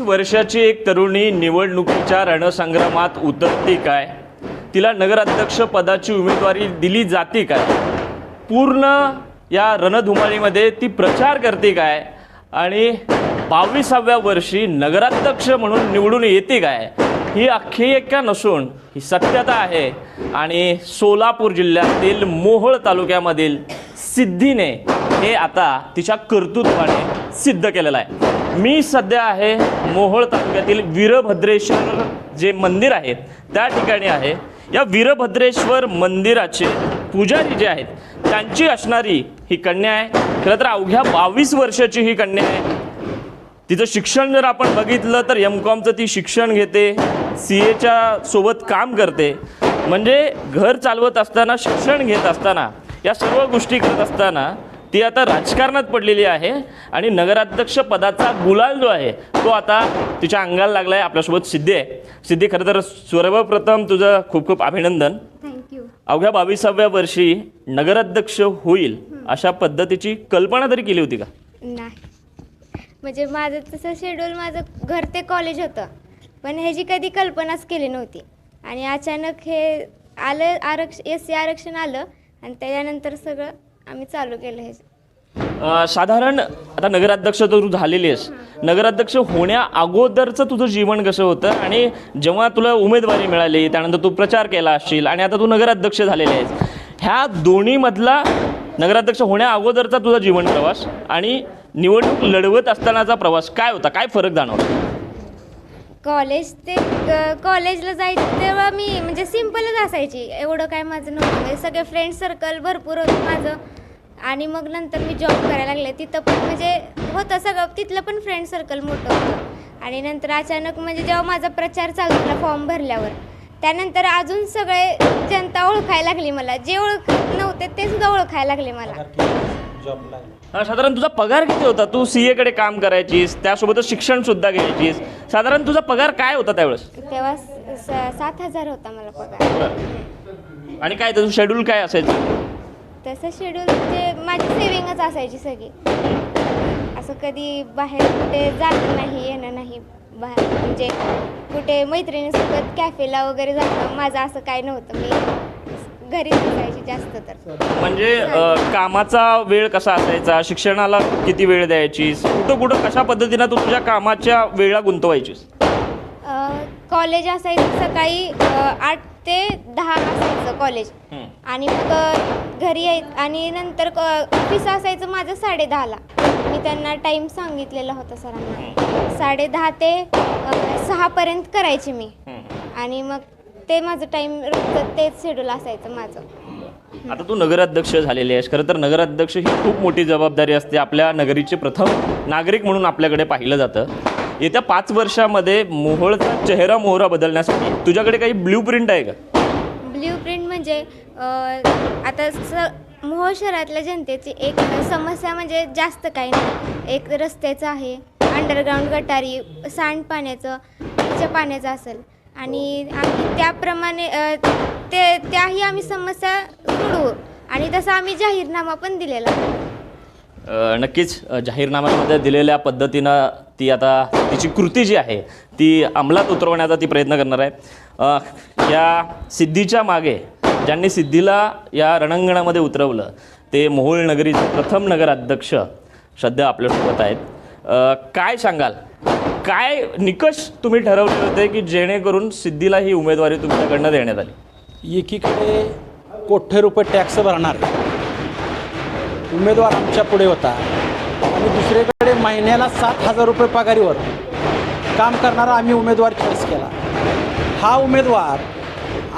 वर्षाची एक तरुणी निवडणुकीच्या रणसंग्रामात उतरते काय? तिला नगराध्यक्ष पदाची उमेदवारी दिली जाते काय? पूर्ण या रणधुमाळीमध्ये ती प्रचार करते काय? आणि बावीसाव्या वर्षी नगराध्यक्ष म्हणून निवडून येते काय? ही आख्यायिका नसून ही सत्यता आहे. आणि सोलापूर जिल्ह्यातील मोहोळ तालुक्यामधील सिद्धीने हे आता तिच्या कर्तृत्वाने सिद्ध केलेलं आहे. मी सध्या आहे मोहोळ तालुक्यातील वीरभद्रेश्वर जे मंदिर आहे त्या ठिकाणी आहे. या वीरभद्रेश्वर मंदिराचे पुजारी जे आहेत त्यांची असणारी ही कन्या आहे. खरं तर अवघ्या बावीस वर्षाची ही कन्या आहे. तिचं शिक्षण जर आपण बघितलं तर एम कॉमचं ती शिक्षण घेते सी एच्या सोबत काम करते. म्हणजे घर चालवत असताना शिक्षण घेत असताना या सर्व गोष्टी करत असताना ती आता राजकारणात पडलेली आहे आणि नगराध्यक्ष पदाचा गुलाल जो आहे तो आता तिच्या अंगाला लागला आहे आपल्यासोबत सिद्धी. आहे सिद्धी खरं तर सर्वप्रथम तुझं खूप खूप अभिनंदन. थँक्यू अवघ्या बावीसाव्या वर्षी नगराध्यक्ष होईल अशा पद्धतीची कल्पना तरी केली होती का? नाही. म्हणजे माझं तसं शेड्यूल माझं घर ते कॉलेज होतं. पण ह्याची कधी कल्पनाच केली नव्हती. आणि अचानक हे आलं आरक्ष एस सी आरक्षण आलं आणि त्याच्यानंतर सगळं आम्ही चालू केलं हे. साधारण आता नगराध्यक्ष तर तू झालेली आहेस. नगराध्यक्ष होण्या अगोदरचं तुझं जीवन कसं होतं? आणि जेव्हा तुला उमेदवारी मिळाली त्यानंतर तू प्रचार केला असशील आणि आता तू नगराध्यक्ष झालेले आहेस. ह्या दोन्हीमधला नगराध्यक्ष होण्या अगोदरचा तुझा जीवन प्रवास आणि निवडणूक लढवत असतानाचा प्रवास काय होता? काय फरक जाणवला? कॉलेज ते कॉलेजला जायचं तेव्हा मी म्हणजे सिम्पलच असायची. एवढं काय माझं नव्हतं. म्हणजे सगळे फ्रेंड सर्कल भरपूर होतं माझं. आणि मग नंतर मी जॉब करायला लागले. तिथं पण म्हणजे होतं सगळं. तिथलं पण फ्रेंड सर्कल मोठं होतं. आणि नंतर अचानक म्हणजे जेव्हा माझा प्रचार चालू झाला फॉर्म भरल्यावर त्यानंतर अजून सगळे जनता ओळखायला लागली मला. जे ओळख नव्हते ते सुद्धा ओळखायला लागले मला. हा, साधारण तुझा पगार किती होता? तू सी एकडे काम करायचीस त्यासोबतच शिक्षण सुद्धा घ्यायचीस. साधारण तुझा पगार काय होता त्यावेळेस? तेव्हा स- स- सात हजार होता मला पगार. आणि काय तुझं शेड्यूल काय असायचं? तसं शेड्यूल म्हणजे माझी सेविंगच असायची सगळी. असं कधी बाहेर कुठे जाणं नाही येणं नाही. बाहेर म्हणजे कुठे मैत्रिणीसोबत कॅफेला वगैरे जाणं माझं असं काय नव्हतं. मी घरीच असायची जास्त तर. म्हणजे अ, कामाचा वेळ कसा असायचा? शिक्षणाला किती वेळ द्यायचीस कुठं कुठं कशा पद्धतीनं तू तुझ्या कामाच्या वेळा गुंतवायचीस? कॉलेज असायचं सकाळी अ, आठ ते दहा असायचं कॉलेज. आणि मग घरी याय आणि नंतर ऑफिस असायचं माझं साडे दहाला. मी त्यांना टाईम सांगितलेला होता सरांना. साडे दहा ते अ, सहापर्यंत करायची मी. आणि मग ते माझं टाईम रोजचं तेच शेड्यूल असायचं माझं. आता तू नगराध्यक्ष झालेली आहेस. खरं तर नगराध्यक्ष ही खूप मोठी जबाबदारी असते आपल्या नगरीचे प्रथम नागरिक म्हणून आपल्याकडे पाहिलं जातं. येत्या पाच वर्षामध्ये मोहोळचा चेहरा मोहरा बदलण्यासाठी तुझ्याकडे काही ब्ल्यू प्रिंट आहे का? ब्ल्यू प्रिंट म्हणजे आता स मोहोळ शहरातल्या जनतेची एक समस्या म्हणजे जास्त काही नाही. एक रस्त्याचं आहे अंडरग्राऊंड गटारी सांडपाण्याचं पिण्याच्या पाण्याचं असेल. आणि आम्ही त्याप्रमाणे ते त्याही आम्ही समस्या सोडवू. आणि तसा आम्ही जाहीरनामा पण दिलेला आहे. नक्कीच जाहीरनाम्यामध्ये दिलेल्या पद्धतीनं ती आता तिची कृती जी आहे ती अंमलात उतरवण्याचा ती प्रयत्न करणार आहे. या सिद्धीच्या मागे ज्यांनी सिद्धीला या रणांगणामध्ये उतरवलं ते मोहोळ नगरीचे प्रथम नगराध्यक्ष सध्या आपल्यासोबत आहेत. काय सांगाल? काय निकष तुम्ही ठरवले होते की जेणेकरून सिद्धीला ही उमेदवारी तुमच्याकडनं देण्यात आली? एकीकडे कोठे रुपये टॅक्स भरणार उमेदवार आमच्या पुढे होता. आणि दुसरीकडे महिन्याला सात हजार रुपये पगारीवर काम करणारा आम्ही उमेदवार चॉईस केला. हा उमेदवार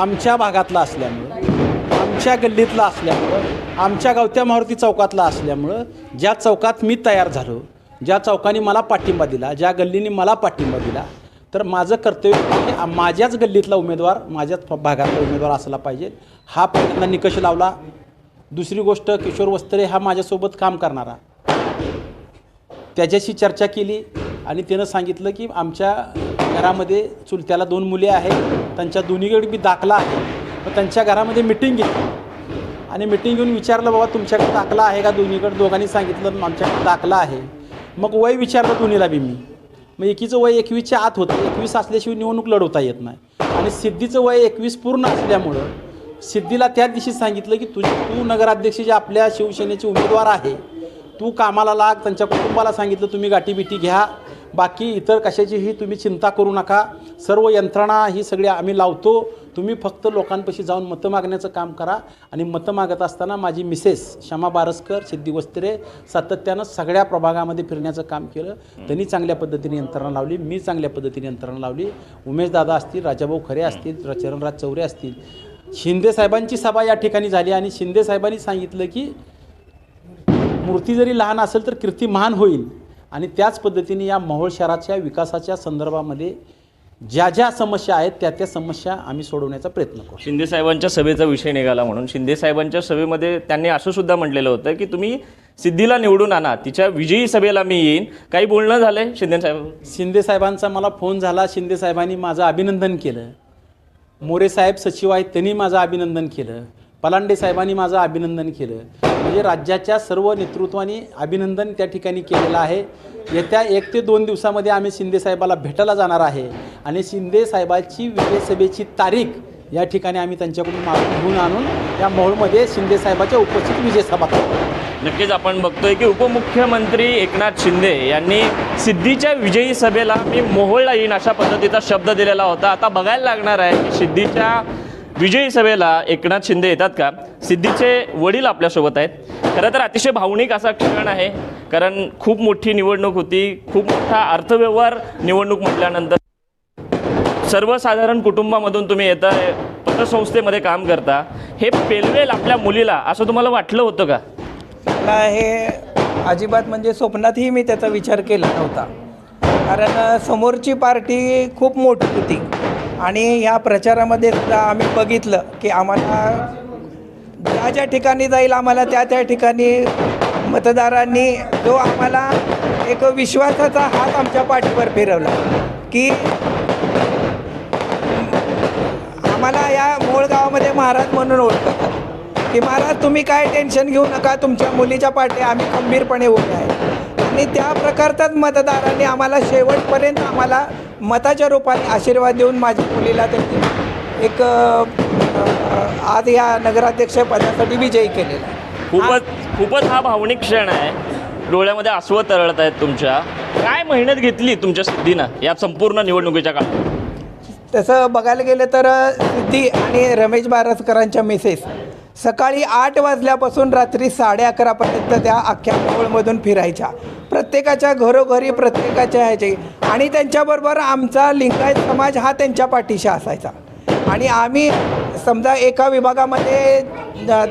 आमच्या भागातला असल्यामुळं आमच्या गल्लीतला असल्यामुळं आमच्या गावत्या मारुती चौकातला असल्यामुळं ज्या चौकात मी तयार झालो ज्या चौकाने मला पाठिंबा दिला ज्या गल्लीने मला पाठिंबा दिला तर माझं कर्तव्य म्हणजे माझ्याच गल्लीतला उमेदवार माझ्याच भागातला उमेदवार असला पाहिजे. हा पहिल्यांदा निकष लावला. दुसरी गोष्ट किशोर वस्त्रे हा माझ्यासोबत काम करणारा. त्याच्याशी चर्चा केली आणि त्यानं सांगितलं की आमच्या घरामध्ये चुलत्याला दोन मुले आहेत त्यांच्या दोन्हीकडे मी दाखला आहे. मग त्यांच्या घरामध्ये मिटिंग घेतली आणि मिटिंग घेऊन विचारलं बाबा तुमच्याकडे दाखला आहे का दोन्हीकडे दोघांनी सांगितलं आमच्याकडे दाखला आहे. मग वय विचारलं दोन्हीला बी मी. मग एकीचं वय एकवीसच्या आत होतं. एकवीस असल्याशिवाय निवडणूक लढवता येत नाही. आणि सिद्धीचं वय एकवीस पूर्ण असल्यामुळं सिद्धीला त्या दिवशी सांगितलं की तुझी तू नगराध्यक्ष जे आपल्या शिवसेनेचे उमेदवार आहे. तू कामाला लाग त्यांच्या कुटुंबाला सांगितलं तुम्ही गाठीबिटी घ्या. बाकी इतर कशाचीही तुम्ही चिंता करू नका. सर्व यंत्रणा ही सगळी आम्ही लावतो. तुम्ही फक्त लोकांपाशी जाऊन मतं मागण्याचं काम करा. आणि मतं मागत असताना माझी मिसेस क्षमा बारसकर सिद्धी वस्त्रे सातत्यानं सगळ्या प्रभागामध्ये फिरण्याचं काम केलं. त्यांनी चांगल्या पद्धतीने यंत्रणा लावली. मी चांगल्या पद्धतीने यंत्रणा लावली. उमेशदादा असतील राजाभाऊ खरे असतील चरणराज चौरे असतील. शिंदे साहेबांची सभा या ठिकाणी झाली आणि शिंदे साहेबांनी सांगितलं की मूर्ती जरी लहान असेल तर कीर्ती महान होईल. आणि त्याच पद्धतीने या मोहोळ शहराच्या विकासाच्या संदर्भामध्ये ज्या ज्या समस्या आहेत त्या त्या समस्या आम्ही सोडवण्याचा प्रयत्न करू. शिंदे साहेबांच्या सभेचा विषय निघाला म्हणून शिंदे साहेबांच्या सभेमध्ये त्यांनी असं सुद्धा म्हटलेलं होतं की तुम्ही सिद्धीला निवडून आणा तिच्या विजयी सभेला मी येईन. काही बोलणं झालंय शिंदे साहेब? शिंदे साहेबांचा मला फोन झाला. शिंदे साहेबांनी माझं अभिनंदन केलं. मोरे साहेब सचिव आहेत त्यांनी माझं अभिनंदन केलं. पलांडे साहेबांनी माझं अभिनंदन केलं. म्हणजे राज्याच्या सर्व नेतृत्वाने अभिनंदन त्या ठिकाणी केलेलं आहे. येत्या एक ते दोन दिवसामध्ये आम्ही शिंदे साहेबाला भेटायला जाणार आहे. आणि शिंदे साहेबाची विजयसभेची तारीख या ठिकाणी आम्ही त्यांच्याकडून मागून घेऊन आणून या मोहोळमध्ये शिंदे साहेबाच्या उपस्थित विजयसभा करतो नक्कीच आपण बघतोय की उपमुख्यमंत्री एकनाथ शिंदे यांनी सिद्धीच्या विजयी सभेला मी मोहोळला येईन अशा पद्धतीचा शब्द दिलेला होता. आता बघायला लागणार आहे की सिद्धीच्या विजयी सभेला एकनाथ शिंदे येतात का? सिद्धीचे वडील आपल्यासोबत आहेत. खरं तर अतिशय भावनिक असा क्षण आहे कारण खूप मोठी निवडणूक होती खूप मोठा अर्थव्यवहार निवडणूक म्हटल्यानंतर सर्वसाधारण कुटुंबामधून तुम्ही येता पतसंस्थेमध्ये काम करता. हे पेलवेल आपल्या मुलीला असं तुम्हाला वाटलं होतं का? मला हे अजिबात म्हणजे स्वप्नातही मी त्याचा विचार केला नव्हता. कारण समोरची पार्टी खूप मोठी होती. आणि ह्या प्रचारामध्ये सुद्धा आम्ही बघितलं की आम्हाला ज्या ज्या ठिकाणी जाईल आम्हाला त्या त्या ठिकाणी मतदारांनी जो आम्हाला एक विश्वासाचा हात आमच्या पाठीवर फिरवला की आम्हाला या मूळ गावामध्ये महाराज म्हणून ओळखतात. की महाराज तुम्ही काय टेन्शन घेऊ नका तुमच्या मुलीच्या पाठी आम्ही खंबीरपणे उभे आहे. आणि त्या प्रकारचाच मतदारांनी आम्हाला शेवटपर्यंत आम्हाला मताच्या रूपाने आशीर्वाद देऊन माझ्या मुलीला त्यांनी एक आज या नगराध्यक्ष पदासाठी विजयी केलेला खूपच खूपच हा भावनिक क्षण आहे. डोळ्यामध्ये आसवं तरळत आहेत तुमच्या. काय मेहनत घेतली तुमच्या सिद्धीनं या संपूर्ण निवडणुकीच्या काळात? तसं बघायला गेलं तर सिद्धी आणि रमेश बारसकरांच्या मिसेस सकाळी आठ वाजल्यापासून रात्री साडे अकरापर्यंत त्या अख्ख्या कोवळमधून फिरायच्या. प्रत्येकाच्या घरोघरी प्रत्येकाच्या ह्याचे. आणि त्यांच्याबरोबर आमचा लिंगायत समाज हा त्यांच्या पाठीशी असायचा. आणि आम्ही समजा एका विभागामध्ये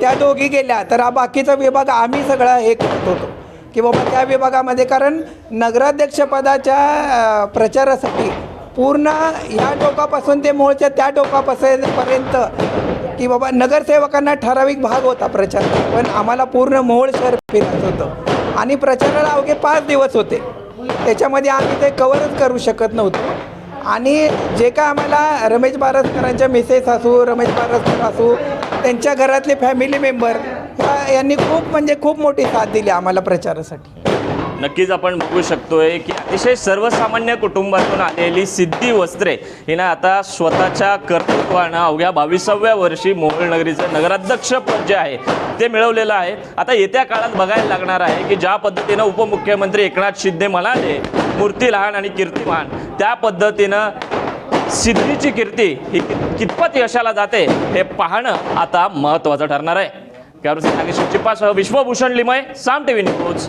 त्या दोघी गेल्या तर हा बाकीचा विभाग आम्ही सगळा हे करत होतो. की बाबा त्या विभागामध्ये कारण नगराध्यक्षपदाच्या प्रचारासाठी पूर्ण या टोकापासून ते मूळच्या त्या टोकापासून पर्यंत की बाबा नगरसेवकांना ठराविक भाग होता प्रचार पण आम्हाला पूर्ण मोहोळ शहर फिरायचं होतं. आणि प्रचाराला अवघे पाच दिवस होते. त्याच्यामध्ये आम्ही ते कवरच करू शकत नव्हतो. आणि जे काय आम्हाला रमेश बारसकरांच्या मिसेस असू रमेश बारसकर असू त्यांच्या घरातले फॅमिली मेंबर यांनी खूप म्हणजे खूप मोठी साथ दिली आम्हाला प्रचारासाठी. नक्कीच आपण बघू शकतोय की अतिशय सर्वसामान्य कुटुंबातून आलेली सिद्धी वस्त्रे हिनं आता स्वतःच्या कर्तृत्वानं अवघ्या बावीसाव्या वर्षी मोहोळ नगरीचं नगराध्यक्ष पद जे आहे ते मिळवलेलं आहे. आता येत्या काळात बघायला लागणार आहे की ज्या पद्धतीनं उपमुख्यमंत्री एकनाथ शिंदे म्हणाले मूर्ती लहान आणि कीर्तिमान त्या पद्धतीनं सिद्धीची कीर्ती ही कितपत यशाला जाते हे पाहणं आता महत्त्वाचं ठरणार आहे. कॅरोसिन Nagesh चिप्पासह Vishwabhushan Limaye Saam T V news.